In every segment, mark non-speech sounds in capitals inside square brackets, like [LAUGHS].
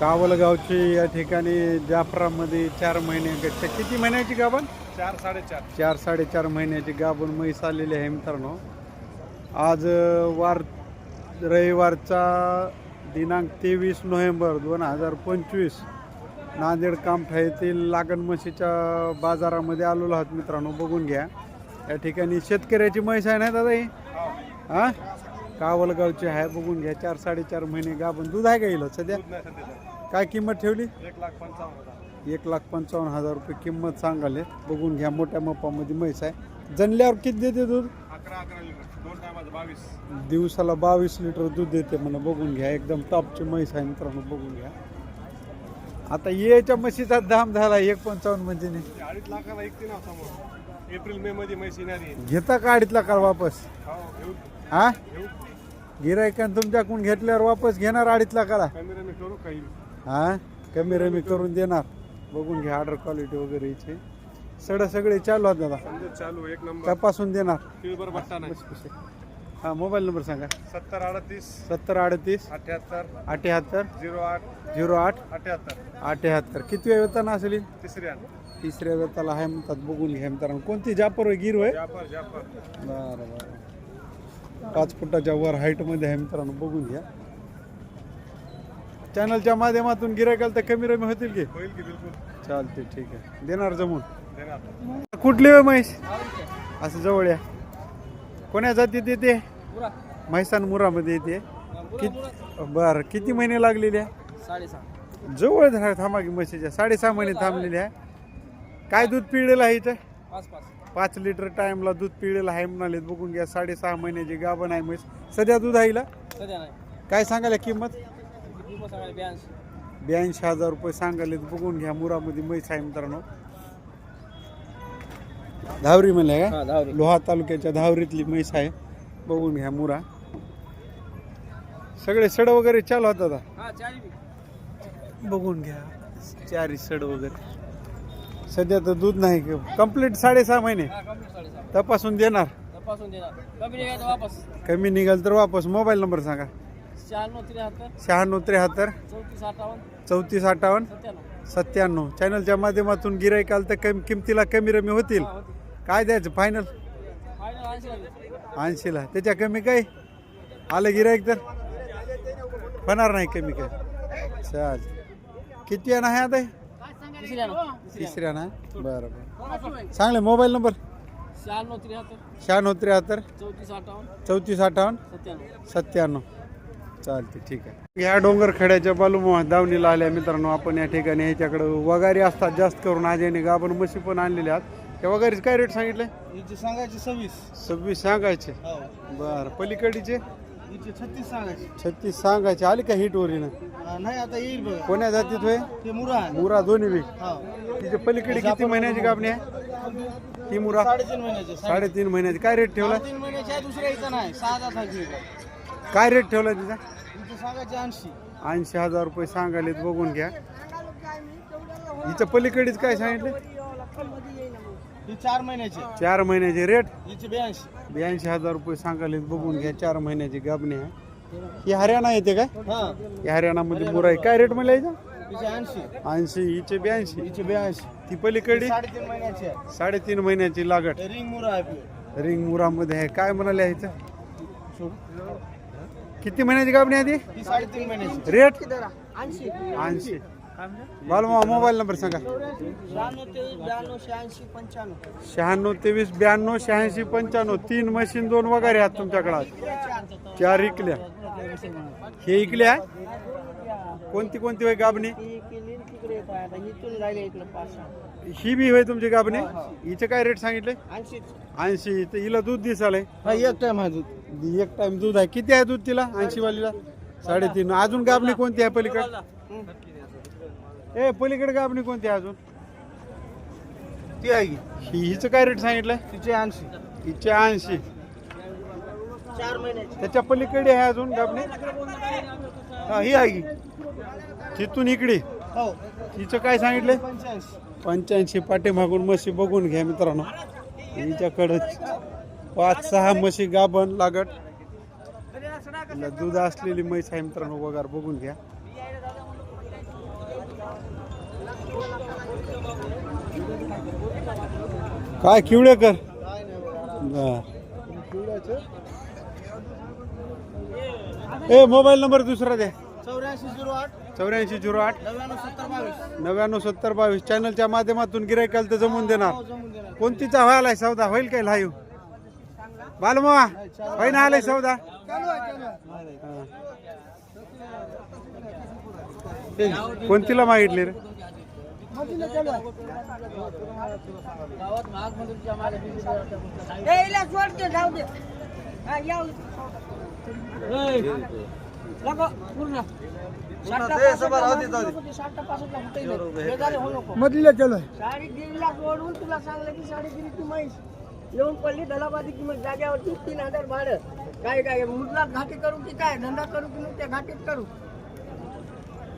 कावलगावची या ठिकाणी जाफरामध्ये चार महिने किती महिन्याची गाभण चार साडेचार. चार साडेचार महिन्याची गाभण म्हैस आलेली आहे मित्रांनो. आज वार रविवारचा दिनांक तेवीस नोव्हेंबर दोन हजार पंचवीस नांदेड कामठा येथील लागण म्हशीच्या बाजारामध्ये आलेलो आहोत मित्रांनो. बघून घ्या. या ठिकाणी शेतकऱ्याची म्हैस आहे ना दादा ही. हा? कावलगावची आहे बघून घ्या चार साडेचार महिने गाभण दूध आहे का हिला सध्या? काय किंमत ठेवली? एक लाख पंचावन्न हजार. एक लाख पंचावन्न हजार रुपये किंमत सांगाले. बघून घ्या मोठ्या मपामध्ये म्हैस आहे. जनल्यावर किती देते दूध? अकरा अकरा लिटर. दोन टायमाचं बावीस. दिवसाला बावीस लिटर दूध देते म्हणा बघून घ्या. एकदम टॉपची म्हैस आहे मित्रांनो बघून घ्या. आता येच्या म्हशीचा दाम झाला एक पंचावन्न म्हणजे नाही. अडीच लाखाला एक एप्रिल मे मध्ये म्हैस येणारी. आहे. घेता का अडीच लाखाला वापस? हो हा घेऊ. गिरायकान तुमच्याकडून घेतल्यावर वापस घेणार अडीच लाखाला कमी करू काही हा? कमी रमी करून देणार. बघून घ्या ऑर्डर क्वालिटी वगैरे इथे सड सगळे चालू आहेत दादा. समजा चालू एक नंबर तपासून देणार. बट्टा नाही. हा मोबाईल नंबर सांगा. सत्तर अडतीस. सत्तर अडतीस. अठ्याहत्तर. अठ्याहत्तर. झिरो आठ. झिरो आठ. अठ्याहत्तर. अठ्याहत्तर. किती वेळ वेतन असेल ही? तिसऱ्या. तिसऱ्या वेताला आहे म्हणतात बघून घ्या कोणती जापर होय गिर होय? जाफर जाफर. बरं बरं. पाच फुटाच्या वर हाईटमध्ये आहे मित्रांनो बघून घ्या. चॅनलच्या माध्यमातून गिरायकाल तर कमी रमी होतील की? होईल की बिलकुल. चालते ठीक आहे. देणार जमून? कुठली होय म्हैस असं जवळ या. कोण्या जातीत येते? म्हैसान मुरामध्ये येते. किती बरं किती महिने लागलेले? आहे साडेसहा. जवळ थांबा की म्हशीच्या. साडेसहा महिने थांबलेले आहे. काय दूध पिळेलं आहे इथं? पाच पाच. पाच लिटर टाइमला दूध पिळेलं आहे म्हणाले बघून घ्या साडेसहा महिन्याची गाभण आहे म्हैस. सध्या दूध? सध्या नाही. काय सांगायला किंमत? किंमत सांगायला ब्याऐंशी. ब्याऐंशी हजार रुपये सांगायले बघून घ्या मुरामध्ये म्हैस आहे मित्रांनो. धावरी म्हणले का? दहावी लोहा तालुक्याच्या धावरीतली म्हैस आहे. बघून घ्या मुरा. सगळे सड वगैरे चालू होतात हा बघून घ्या. चारी सड वगैरे. सध्या तर दूध नाही कंप्लीट साडेसहा महिने. तपासून देणार? कमी निघायचं वापस. कमी निघाल तर वापस. मोबाईल नंबर सांगा. शहाण्णव त्र्याहत्तर. चौतीस अठ्ठावन्न. सत्त्याण्णव. चॅनलच्या माध्यमातून गिरायकाल तर कमी किमतीला कमी रमी होतील. होती. काय द्यायचं? फायनल ऐंशीला त्याच्या कमी काय आलं गिरायक तर? होणार नाही कमी काय चाल किती आहे आता? तिसऱ्या ना तिसऱ्या ना बरं. बरं चांगले मोबाईल नंबर? शहाण्णव त्र्याहत्तर. शहाण्णव त्र्याहत्तर. चौतीस अठ्ठावन्न. चौतीस अठ्ठावन्न. सत्त्याण्णव. सत्त्याण्णव. चालते ठीक आहे. ह्या डोंगर खड्याच्या बालू दावणीला आल्या मित्रांनो आपण या ठिकाणी ह्याच्याकडं वगारी असतात जास्त करून आज याने गाभण म्हशी पण आणलेल्या आहेत. त्या वगारीच काय रेट सांगितले हिची सांगायची सव्वीस. सव्वीस सांगायचे. हो. बरं पलीकडीचे? हिची छत्तीस सांगायची. छत्तीस सांगायचे. आली का हिट वरीनं? नाही आता येईल बघ. कोण्या जातीत होय? ते मुरा आहे. मुरा दोन्ही बी. हो. तिचे पलीकडे किती महिन्याची गाभणी आहे? ही मुरा? साडेतीन महिन्याचे साडेतीन. महिन्याची. काय रेट ठेवला? तीन महिन्याची आहे दुसऱ्या इथं नाही. सहा खायची काय रेट ठेवला तिचा? सांगायची ऐंशी. ऐंशी हजार रुपये सांगायलेत बघून घ्या. हिच्या पलीकडेच काय सांगितलं? ही चार महिन्याची. चार महिन्याचे रेट हिची ब्याऐंशी. ब्याऐंशी हजार रुपये सांगायलेत बघून घ्या चार महिन्याची गाभणी आहे. ही हरियाणा येते काय? हा. ही हरियाणामध्ये मुरा आहे. काय रेट म्हणलं हिची? ऐंशी. ऐंशी हिचे ब्याऐंशी. हिची ब्याऐंशी. ती पलीकडे साडेतीन महिन्याची आहे. साडेतीन महिन्याची लागट. रिंग मुरा आहे आपली. रिंग मुरामध्ये आहे. काय म्हणाले आहे हिचं? किती महिन्याची गाभणी आहे ती? ही साडेतीन महिन्याची. रेट ऐंशी. बालमा मोबाईल नंबर सांगा. शहाण्णव तेवीस ब्याण्णव शहाऐंशी पंच्याण्णव. तीन मशीन दोन वगैरे आहेत तुमच्याकडे. चार इकल्या. हे इकल्या? कोणती कोणती होय गाबणी? ही बी होय तुमची गाबणी? हिचे काय रेट सांगितले? ऐंशी. तर हिला दूध दिसालय. एक टाइम आहे दूध. एक टाइम दूध आहे. किती आहे दूध तिला? ऐंशी वालीला साडेतीन. अजून गाबणी कोणती आहे पलीकडे? ए पलीकडे गाबणी कोणती आहे अजून? ती आहे की. ही हिचं काय रेट सांगितलंय? तिचे ऐंशी. हिचे ऐंशी. त्याच्या पलीकडे आहे अजून गाबणी? हा ही आहे की. तिथून इकडे. हो. हिचं काय सांगितलंय? पंच्याऐंशी. पंच्याऐंशी पाठीमागून म्हशी बघून घ्या मित्रांनो. हिच्याकडं पाच सहा म्हशी गाभण लागट हिला दूध असलेली म्हैस आहे मित्रांनो वगार बघून घ्या. काय किवडेकर बर. ए मोबाईल नंबर दुसरा द्या चौऱ्याऐंशी झिरो आठ. चौऱ्याऐंशी झिरो आठ. नव्याण्णव सत्तर बावीस. नव्याण्णव सत्तर बावीस. चॅनलच्या माध्यमातून गिरायकाला तर जमून देणार. कोणतीचा व्हायला सौदा? होईल काय लाईव्ह बालमा होईन आलाय सौदा? आहे आहे. कोणतीला मागितली रे? मधील चालू आहे गावात महाग मधूनच्या मागे ए इला सोड दे जाऊ दे. हा या नको पूर्ण. मधलीला चलो साडी दीड लाख ओढून तुला सांगलं की साडी दिली ती म्हैस. येऊन पडली दलाबादी किंमत जाग्यावरती तीन हजार भाडं. काय काय मुदलात घाटी करू की काय? धंदा करू की नुसत्या घाटीत करू?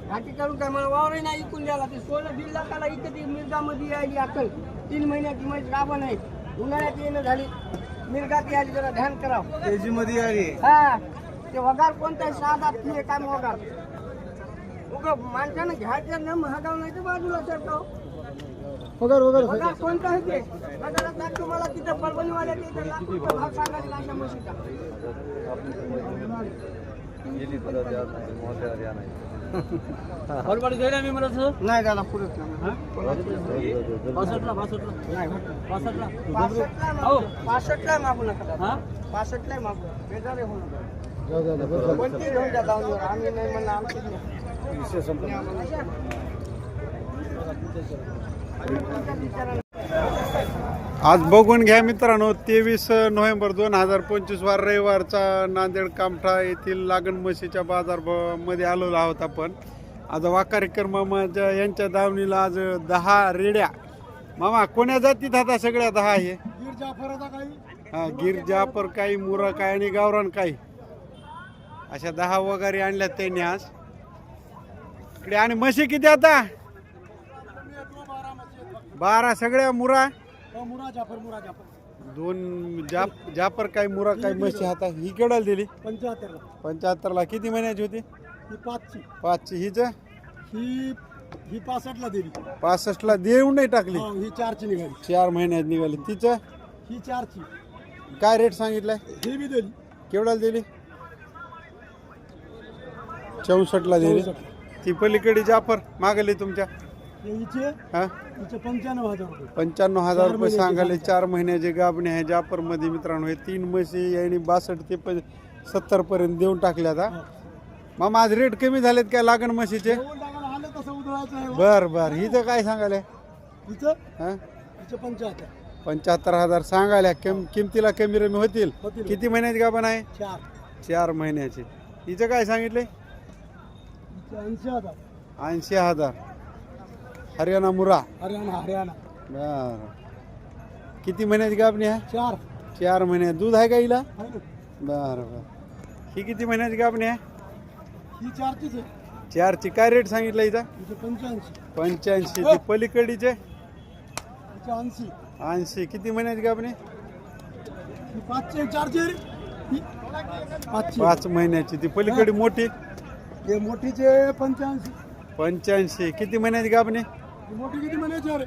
घाटी करू काय मला वावरही नाही इकून द्यायला. ते सोळा दीड लाखाला इथे ती मिरगामध्ये यायची अक्कल. तीन महिन्याची म्हैस गाभण आहे उन्हाळ्यात येणं झाली. मिरगात यायची जरा ध्यान करावं. तेजी मध्ये आली हा. ते वगार कोणता साधा फी काय वगार? उग माणसानं घ्यायचं ना महागाव नाही तर बाजूला सरकाव. वगैरे वगैरे कोणता आहे ते? मला तिथं परभणीवाल्या तिथं लाख रुपये भाव सांगायला म्हशीचा. नाही झाला पुरत पासष्टला पासष्टला मागू नका. पासष्टला मागू बेजारे होऊ नका. कोणती घेऊन द्या आम्ही नाही म्हणलं आमचीच नाही आज बघून घ्या मित्रांनो तेवीस नोव्हेंबर दोन हजार पंचवीस वार रविवारचा नांदेड कामठा येथील लागण म्हशीच्या बाजार भ- मध्ये आलेलो आहोत आपण. आज वाकारीकर मामाच्या यांच्या दावणीला आज दहा रेड्या. मामा कोण्या जातीत आता सगळ्या दहा हे काही? हा गिर जापर काही मुरा काय आणि गावरान काही. अशा दहा वगारी आणल्यात त्यांनी आज. इकडे आणि म्हशी किती आता? बारा सगळ्या मुरा. मुरा जाफर मुरा जाफर. दोन जाप जापर काय मुरा काय म्हशी हाता ही केवढ्याला दिली. पंच्याहत्तरला. पंच्याहत्तरला किती महिन्याची होती? ही पाचची. पाचची. हीच? ही ही पासष्टला दिली. पासष्टला देऊन नाही टाकली. हो, ही चारची निघाली. चार महिन्यात निघाली. तिचं? ही चारची. काय रेट सांगितलाय? ही बी दिली. केवढ्याला दिली? चौसष्टला दिली. ती पलीकडे जापर मागली तुमच्या. पंच्याण्णव हजार रुपये. पंच्याण्णव हजार चार रुपये महिन्याची सांगाले गाभण. चार महिन्याचे गाबणे आहे जापरमध्ये मित्रांनो हे तीन म्हशी यांनी बासष्ट ते सत्तर पर्यंत देऊन टाकल्या आता मामा आज रेट कमी झालेत काय लागण म्हशीचे? उधळायचं आहे बर बर. हिचं काय सांगाले हा? पंच्याहत्तर. हजार सांगाल्या किम किमतीला कमी रमी होतील. किती महिन्याची गाभण आहे? चार. महिन्याची. हिचं काय सांगितले? ऐंशी हजार. हरियाणा मुरा. हरियाणा हरियाणा. बर. किती महिन्याची गाभणी आहे? चार. चार महिन्यात दूध आहे का हिला? आहे ना? बर बर. ही किती महिन्याची गाभणी आहे? ही चारचीच आहे. चारची. काय रेट सांगितलं हिचा? पंच्याऐंशी. पंच्याऐंशी. ती पलीकडीचे? ऐंशी. ऐंशी. किती महिन्याची गाभणी ही पाचशे चारशे रे. ही पाचशे. पाच महिन्याची. ती पलीकडे मोठी? हे मोठीचे पंच्याऐंशी. पंच्याऐंशी. किती महिन्याची गाभणी ही मोठी किती म्हणायची अरे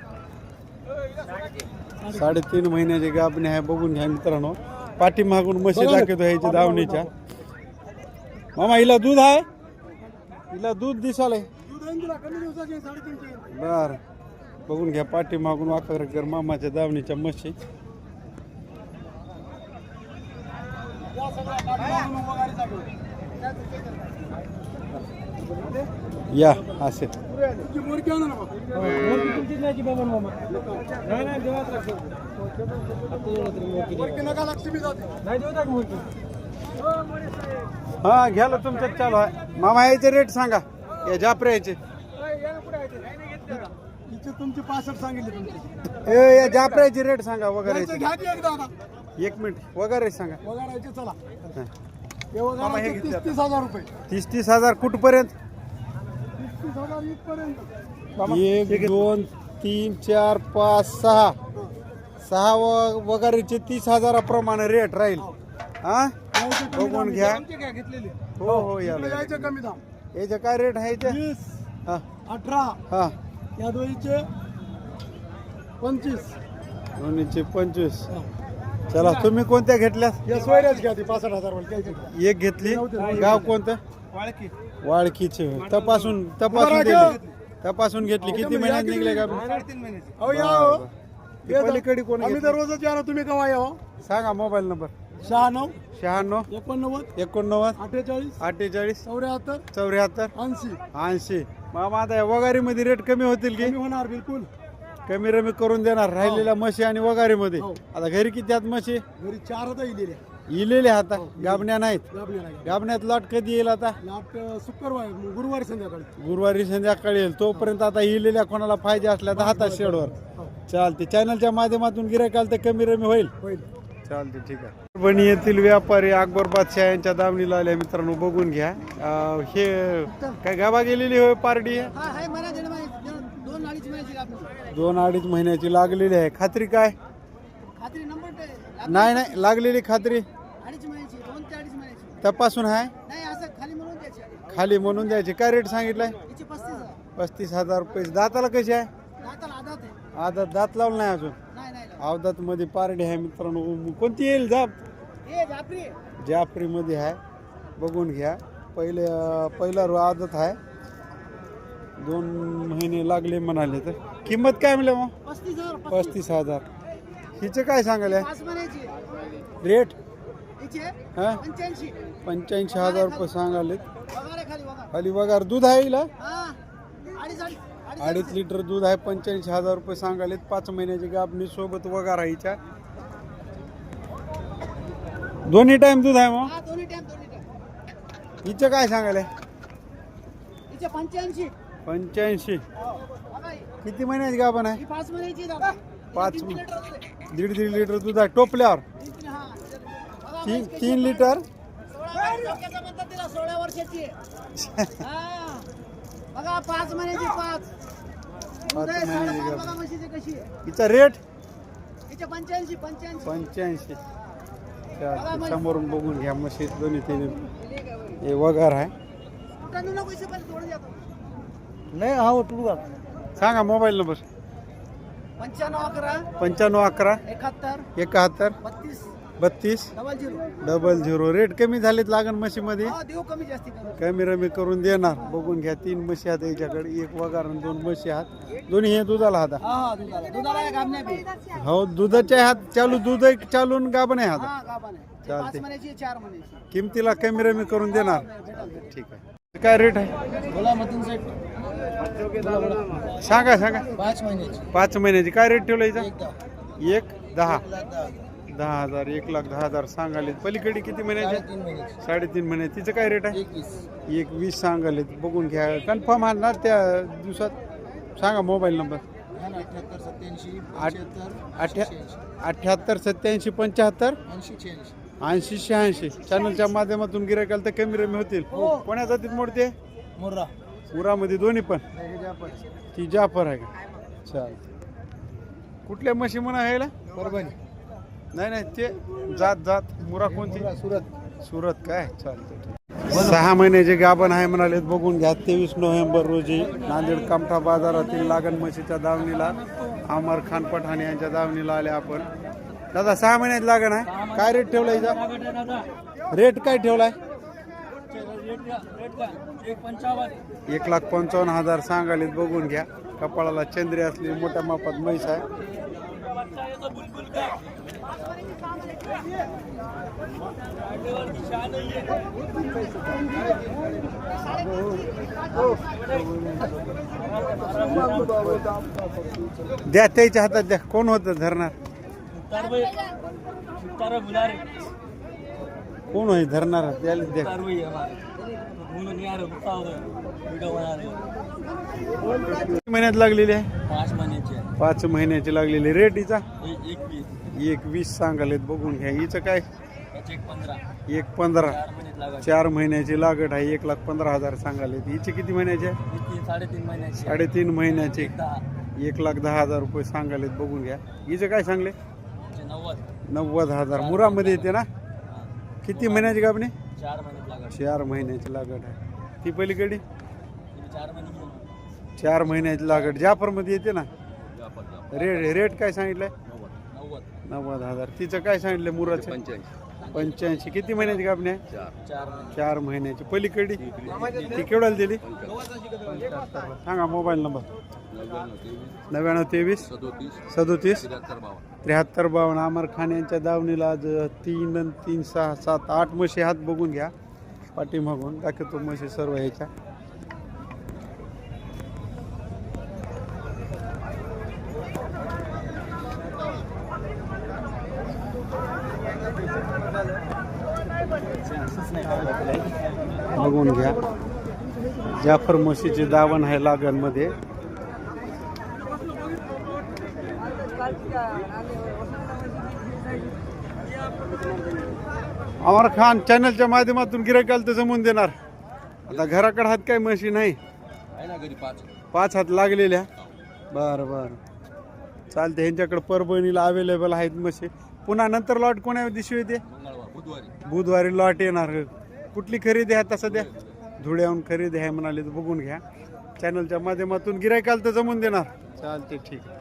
साडेतीन महिन्याची गाभणी आहे बघून घ्या मित्रांनो. पाठीमागून म्हशी दाखवतो ह्याच्या दावणीच्या. मामा हिला दूध आहे? हिला दूध दिसालय. बर. बघून घ्या पाठीमागून वाकरकर मामाच्या दावणीच्या म्हशी. या वगैरे असे? हा घ्याला तुमच्यात चालू आहे. मामा याचे रेट सांगा. या जापऱ्याचे हिचे तुमची पासष्ट सांगितले तुमची ए या जापऱ्याचे रेट सांगा वगैरे एक मिनिट वगैरे सांगा. वगारायचे चला. मामा हे तीस घेतलं. तीस हजार रुपये. तीस तीस हजार कुठपर्यंत? तीस तीस हजार इथपर्यंत. एक दोन तीन चार पाच सहा. सहा व वगैरेचे तीस हजाराप्रमाणे रेट राहील. हा? बघून घ्या. हो हो याला यायचं कमी दाम. याचं काय रेट आहे याचे? वीस हा. अठरा हा. या दोईचे पंचवीस. दोन्हीचे पंचवीस. चला तुम्ही कोणत्या घेतल्या या सोयऱ्याच घ्या ती पासष्ट हजार वाली एक घेतली. गाव कोणतं? वाळकी. वाळकीचे. तपासून तपासून दिली तपासून घेतली. किती महिन्यात निघले का? साडेतीन महिन्याची. अहो या हो. ती पलीकडे कोण आम्ही घेतली? दररोजच या ना. तुम्ही केव्हा या हो? सांगा मोबाईल नंबर. शहाण्णव. शहाण्णव. एकोणनव्वद. एकोणनव्वद. अठ्ठेचाळीस. अठ्ठेचाळीस. चौऱ्याहत्तर. चौऱ्याहत्तर. ऐंशी. ऐंशी. मामा आता या वगारीमध्ये रेट कमी होतील की? कमी होणार बिलकुल. कमी रमी करून देणार राहिलेल्या म्हशी आणि वगारीमध्ये हो. आता घरी किती आहेत म्हशी? घरी चार आता इलेले आता? गाबण्या नाहीत. गाबण्या नाही गाबण्यात लॉट कधी येईल आता? लाट शुक्रवार गुरुवारी संध्याकाळी. गुरुवारी संध्याकाळी येईल. तोपर्यंत आता इलेल्या कोणाला पाहिजे असल्या तर हातात शेडवर. हो. चालते चॅनलच्या माध्यमातून गिरायक आलं तर कमी रमी होईल. होईल. चालते ठीक आहे. परभणी येथील व्यापारी अकबर बादशाह यांच्या दावणीला आल्या. मित्रांनो बघून घ्या. अं, हे काय गावा गेलेली होय पार्टी हा हाय मला दीड महिने दोन अडीच महिन्याची दोन अडीच महिन्याची लागलेली आहे. खात्री काय? खात्री नंबर नाही नाही लागलेली खात्री. अडीच महिन्याची दोन ते अडीच महिन्याची. तपासून आहे? नाही असं खाली म्हणून द्यायची खाली म्हणून द्यायची. काय रेट सांगितलाय? तिची पस्तीस हजार. पस्तीस हजार रुपये. दाताला कशी आहे? दाताला आहे. आता दात लावलं नाही अजून? नाही नाही अवदात मध्ये पारडी आहे मित्रांनो. कोणती येईल जाप ए जाफरी. मध्ये आहे. बघून घ्या. पहिले पहिला रो आदत आहे. दोन महिने लागले म्हणाले तर. किंमत काय मिळेल मग? पस्तीस हजार पस्तीस. हजार. हिचं काय सांगायला? पाच महिन्याची रेट? हा? पंच्याऐंशी. पंच्याऐंशी हजार रुपये सांगाले पगार आहे खाली बघा. खाली दूध आहे हिला? हा. अडीच अडीच अडीच. अडीच लिटर दूध आहे पंच्याऐंशी हजार रुपये सांगालेत. पाच महिन्याची गाबणी सोबत वगार आहे हिच्या. दोन्ही टाइम दूध आहे मग? हा दोन्ही टाइम दोन्ही टाइम हिचं काय सांगायला? पंच्याऐंशी. पंच्याऐंशी. हो. किती महिन्याची गाभण आहे? पाच महिन्याची दादा पाच. दीड दीड लिटर दूध आहे. टोपल्यावर? तीन- तीन-. लिटर? सोळा वर्षाची. [LAUGHS] हा. बघा पाच महिन्याची पाच. कशी हिचा रेट पंच्याऐंशी पंच्याऐंशी. समोरून बघून घ्या म्हशी दोन्ही तीन. हे वगार आहे. नाही हा तू सांगा मोबाईल नंबर. पंच्याण्णव अकरा. पंच्याण्णव अकरा. एकाहत्तर. एकाहत्तर. बत्तीस. बत्तीस. Double zero. Double zero. Rate कमी झालेत लागण म्हशीमध्ये? हा देऊ कमी जास्ती करू. कमी रमी करून देणार. बघून घ्या तीन म्हशी आहेत याच्याकडे. एक वगार आणि दोन म्हशी आहेत. दोन्ही हे दुधाला हात हा हा दुधाला. दुधाला या गाबण्या बी. हो दुधाचे हात चालू दूध एक चालून गाभण आहे हात हा आहे ते चालते. चार महिन्याची किमतीला कमी रमी करून देणार. भेटल ठीक आहे. काय रेट आहे? बोला सांगा सांगा. पाच महिन्याची. पाच महिन्याची. काय रेट ठेवला एक दहा. दहा. हजार. एक लाख दहा हजार सांगाले पलीकडे किती महिन्याचे? तीन महिन्याची. साडेतीन महिने तिचं काय रेट आहे? एक वीस सांगाले बघून घ्या. कन्फर्म आहे ना त्या दिवसात? सांगा मोबाईल नंबर अठ्याहत्तर सत्याऐंशी आठ अठ्या अठ्याहत्तर सत्याऐंशी पंच्याहत्तर? ऐंशी शहाऐंशी. ऐंशी शहाऐंशी. चॅनलच्या माध्यमातून गिरायकाल तर कमी रमी होतील. कोण्या जातीत मोडते? मोर्रा. उरामध्ये दोन्ही पण? ती जाफर आहे का? चाल कुठल्या म्हशी म्हणा ह्याला परभणी. नाही नाही ते जात जात. मुरा कोणती? सुरत. सुरत काय? चालतं सहा महिन्याचे गाभण आहे म्हणाले बघून घ्या. तेवीस नोव्हेंबर रोजी नांदेड कामठा बाजारातील लागण म्हशीच्या दावणीला अमर खान पठाण यांच्या दावणीला आले आपण. दादा सहा महिन्यात लागण आहे. काय रेट ठेवला हिचा रेट काय ठेवलाय? एक लाख पंचावन्न हजार सांगाले बघून घ्या. कपाळाला चंद्री असली मोठ्या मापात म्हैस आहे. द्या त्याच्या हातात द्या. कोण होतं धरणार? कोण होई धरणार? द्या. किती महिन्यात लागलेली आहे? पाच महिन्याची पाच महिन्याची लागलेली रेट हिचा? एक वीस सांगालेत बघून घ्या. हिचं काय? एक पंधरा. चार महिन्याची लागत आहे. एक लाख पंधरा हजार सांगालेत. हिची किती महिन्याची आहे? तीन साडेतीन महिन्याची साडेतीन महिन्याची. एक लाख दहा हजार रुपये सांगालेत बघून घ्या. हिचं काय सांगले? नव्वद. नव्वद हजार. मुरामध्ये येते ना? किती महिन्याची गाबणे चार महिन्यात लागत चार महिन्याची लागड आहे. ती पलीकडे चार महिने चार महिन्याची लागड जाफरमध्ये येते ना? रेट रेट काय सांगितलंय? नव्वद. नव्वद. हजार. तिचं काय सांगितलं मुराचं? पंच्याऐंशी. पंच्याऐंशी. किती महिन्याची गाबणे आहे? चार. चार. महिने चार महिन्याची. पलीकडे ती केवढ्याला दिली? सांगा मोबाईल नंबर. नव्याण्णव तेवीस. सदोतीस. त्र्याहत्तर बावन्न. अमर खान यांच्या दावणीला आज तीन तीन सहा सात आठ म्हशी हात बघून घ्या. पाठीमागून दाखवतो म्हशी सर्व ह्याच्या बघून घ्या. जाफर म्हशीचे दावण आहे लागणमध्ये. अमर खान चॅनलच्या माध्यमातून गिरायकाला तर जमून देणार. आता घराकडे हात काय म्हशी नाही. पाच. पाच हात लागलेल्या. बरं बरं. चालते ह्यांच्याकडे परभणीला अवेलेबल आहेत म्हशी. पुन्हा नंतर लॉट कोण्या दिवशी येते? मंगळवार बुधवारी. बुधवारी लॉट येणार. कुठली खरेदी आहे आता सध्या? धुळ्याहून खरेदी आहे म्हणाले तर बघून घ्या. चॅनलच्या माध्यमातून गिरायकाला तर जमून देणार. चालते ठीक आहे.